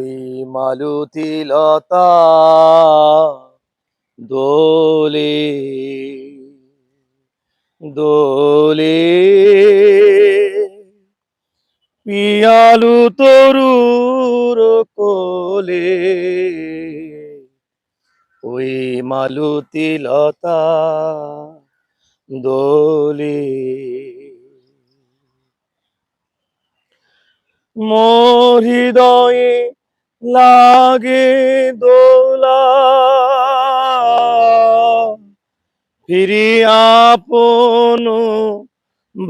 ওই মালতী লতা দোলে দোলে। পিয়ালু তরুর কোলে ওই মালতী লতা দোলে। মোর হৃদয়ে লাগে দোলা। ফিরি আপন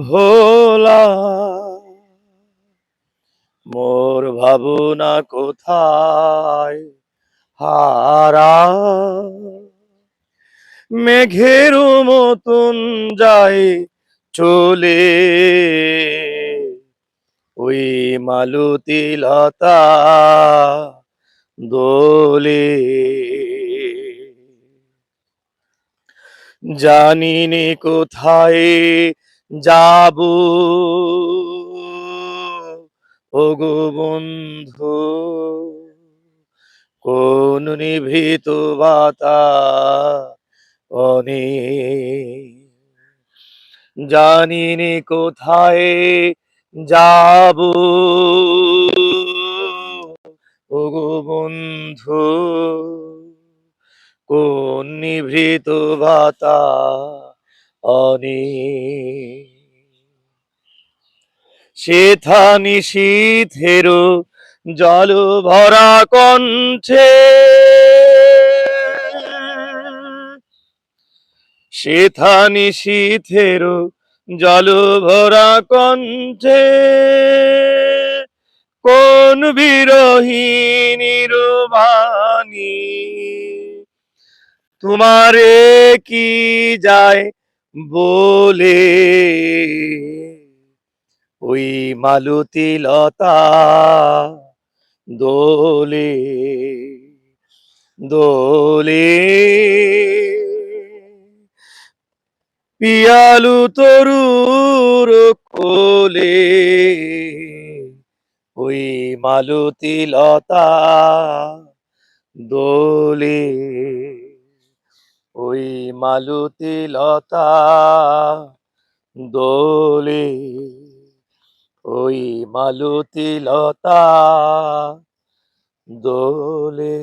ভোলা। মোর ভাবনা কোথায় হারা। মেঘের মতন যায় চলে। ওই মালতী লতা দোলে। জানিনি কোথায় যাব? ওগো বন্ধু, কোন নিভৃত বাতা অনে? জানিনি কোথায় যাব। ওগো বন্ধু কোন নিভৃত ভাতা অনি? সেথা নিশীথের জল ভরা কণ্ঠে। সেথা নিশীথের জল ভরা কণ্ঠে, কোন বিরহীনির বাণী তোমারে কি যায় বলে? ওই মালতী লতা দোলে দোলে পিয়ালু তরুর কোলে, ওই মালতী লতা দোলে, ওই মালতী লতা দোলে, ওই মালতী লতা দোলে।